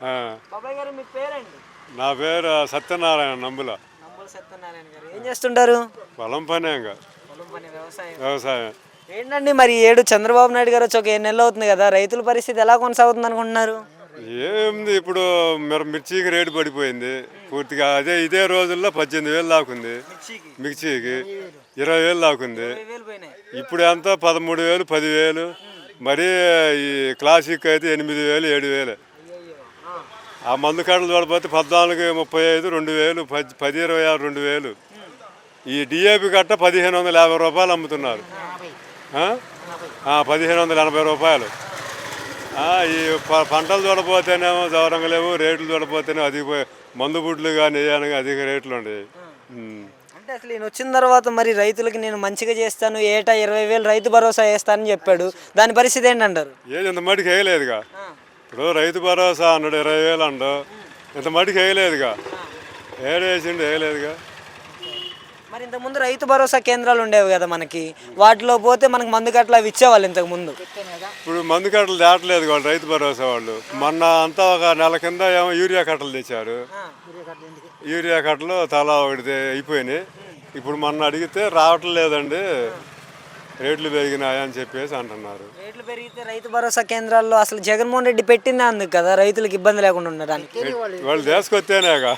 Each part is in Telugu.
ఆ. బాబాయ్ గారు మీ పేరండి? నా పేరు సత్యనారాయణ నంబుల. సత్యనారాయణ గారు. ఏం చేస్తుంటారు? పొలం పనే ఇంకా. పొలం పని వ్యవసాయం. వ్యవసాయం. ఏంటండి మరి ఏడు చంద్రబాబు నాయుడు గారు వచ్చి ఒక ఏడు నెలలు అవుతుంది కదా రైతుల పరిస్థితి ఎలా కొనసాగుతుంది అనుకుంటున్నారు ఏముంది ఇప్పుడు మిర మిర్చికి రేటు పడిపోయింది. పూర్తిగా అదే ఇదే రోజుల్లో పద్దెనిమిది వేలు దాకుంది మిర్చికి? ఇరవై వేలు దాకుంది ఇప్పుడు ఎంత? పదమూడు వేలు పదివేలు. మరీ ఈ క్లాసిక్ అయితే ఎనిమిది వేలు ఏడు వేలు. ఆ మందు కట్టలు చూడకపోతే పద్నాలుగు ముప్పై ఐదు రెండు వేలు పది పది ఇరవై ఆరు రెండు వేలు. ఈ డిఏపి కట్ట పదిహేను వందల యాభై రూపాయలు అమ్ముతున్నారు. పదిహేను వందల ఎనభై రూపాయలు. ఈ ప- పంటలు చూడపోతేనేమో దూరంగా లేవు రేట్లు చూడపోతేనే అధిక మందు బుడ్లు కానీ ఏమైనా అధిక రేట్లు ఉండేవి. అంటే అసలు ఈయన వచ్చిన తర్వాత మరి రైతులకి నేను మంచిగా చేస్తాను ఏటా ఇరవై వేలు రైతు భరోసా వేస్తానని చెప్పాడు. దాని పరిస్థితి ఏంటంటారు? ఏది ఇంత మటుకు వేయలేదుగా. ఇప్పుడు రైతు భరోసా అన్నాడు ఇరవై వేలు అండు ఇంత మటుకు వేయలేదుగా. ఏడేసిండు వేయలేదుగా. మరి ఇంతకుముందు రైతు భరోసా కేంద్రాలు ఉండేవి కదా మనకి. వాటిలో పోతే మనకు మందు కట్టలు అవి ఇచ్చేవాళ్ళు ఇంతకు ముందు. ఇప్పుడు మందు కట్టలు దాటలేదు వాళ్ళు రైతు భరోసా వాళ్ళు. మొన్న అంతా ఒక నెల కింద ఏమో యూరియా కట్టలు తెచ్చారు. యూరియా కట్టలు తలా ఒకటి అయిపోయినాయి. ఇప్పుడు మొన్న అడిగితే రావటం లేదండి రేట్లు పెరిగినాయి అని చెప్పేసి అంటున్నారు. రేట్లు పెరిగితే రైతు భరోసా కేంద్రాల్లో అసలు జగన్మోహన్ రెడ్డి పెట్టిందే అందుకు కదా రైతులకు ఇబ్బంది లేకుండా ఉండడానికి. వాళ్ళు. తీసుకొస్తేనేగా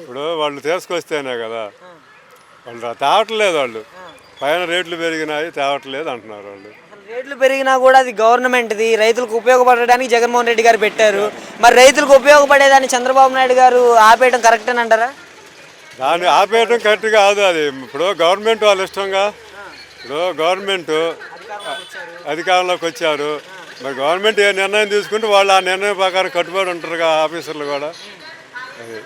ఇప్పుడు వాళ్ళు తీసుకొస్తేనే కదా. వాళ్ళు తేవట్లేదు వాళ్ళు. పైన రేట్లు పెరిగినాయి తేవట్లేదు అంటున్నారు వాళ్ళు. అసలు రేట్లు పెరిగినా కూడా అది గవర్నమెంట్ది రైతులకు ఉపయోగపడడానికి జగన్మోహన్ రెడ్డి గారు పెట్టారు. మరి రైతులకు ఉపయోగపడేదాన్ని చంద్రబాబు నాయుడు గారు ఆపేయడం కరెక్టేనంటారా? దాన్ని ఆపేయటం కరెక్ట్ కాదు అది. ఇప్పుడు గవర్నమెంట్ వాళ్ళ ఇష్టంగా ఇప్పుడు గవర్నమెంట్ అధికారంలోకి వచ్చారు. మరి గవర్నమెంట్ ఏ నిర్ణయం తీసుకుంటే వాళ్ళు ఆ నిర్ణయం ప్రకారం కట్టుబడి ఉంటారుగా ఆఫీసర్లు కూడా. అది.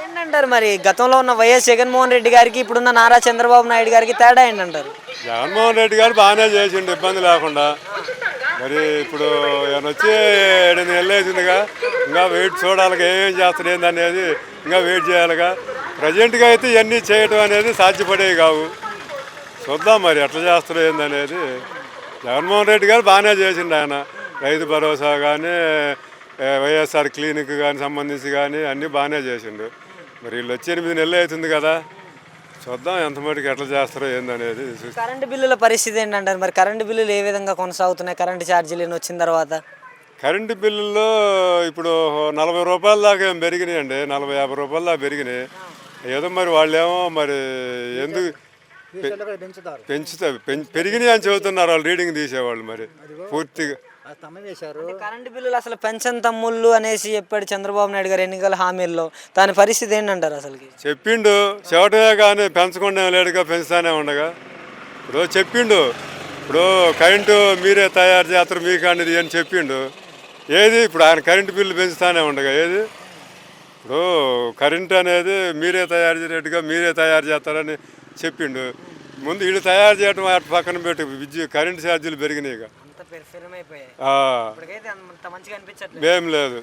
ఏంటంటారు మరి? గతంలో ఉన్న వైఎస్ జగన్మోహన్ రెడ్డి గారికి ఇప్పుడున్న నారా చంద్రబాబు నాయుడు గారికి తేడా ఏంటంటారు? జగన్మోహన్ రెడ్డి గారు బాగానే చేసిండు ఇబ్బంది లేకుండా. మరి ఇప్పుడు ఆయన వచ్చి నెలలు అవుతుందిగా ఇంకా వెయిట్ చూడాలిగా ఏమేం చేస్తాడు ఏంది అనేది ఇంకా వెయిట్ చేయాలిగా. ప్రజెంట్గా అయితే ఇవన్నీ చేయటం అనేది సాధ్యపడేవి కావు. చూద్దాం మరి ఎట్లా చేస్తాడు ఏంది అనేది. జగన్మోహన్ రెడ్డి గారు బాగానే చేసిండు ఆయన. రైతు భరోసా కానీ వైఎస్ఆర్ క్లినిక్ కానీ సంబంధించి కానీ అన్నీ బాగానే చేసిండు. మరి వీళ్ళు వచ్చి ఎనిమిది నెలలు అవుతుంది కదా. చూద్దాం ఎంత మటుకు ఎట్లా చేస్తారో ఏందనేది కరెంటు బిల్లుల పరిస్థితి ఏంటంటారు మరి? కరెంటు బిల్లులు ఏ విధంగా కొనసాగుతున్నాయి? కరెంటు ఛార్జీలు వచ్చిన తర్వాత? కరెంటు బిల్లుల్లో ఇప్పుడు నలభై రూపాయల దాకా ఏం పెరిగినాయండి. నలభై యాభై రూపాయల దాకా పెరిగినాయి. ఏదో మరి వాళ్ళేమో మరి ఎందుకు పెంచుతా పెం- పెరిగినాయి అని చెబుతున్నారు వాళ్ళు రీడింగ్ తీసేవాళ్ళు మరి. పూర్తిగా. కరెంటు బిల్లులు అసలు పెన్షన్ తమ్ముళ్ళు అనేసి చెప్పాడు చంద్రబాబు నాయుడు గారు ఎన్నికల హామీల్లో. దాని పరిస్థితి ఏంటంటారు అసలుకి? చెప్పిండు చెవటమే కానీ పెంచకుండా లేడుగా పెంచుతానే ఉండగా. ఇప్పుడు చెప్పిండు ఇప్పుడు కరెంటు మీరే తయారు చేస్తారు మీకు అనేది అని చెప్పిండు. ఏది? ఇప్పుడు ఆయన కరెంటు బిల్లు పెంచుతానే ఉండగా ఏది? ఇప్పుడు కరెంట్ అనేది మీరే తయారు చేసేట్టుగా మీరే తయారు చేస్తారని చెప్పిండు. ముందు వీళ్ళు తయారు చేయడం అటు పక్కన పెట్టి విద్యుత్ కరెంటు ఛార్జీలు పెరిగినాయి ఇక. ఏం లేదు.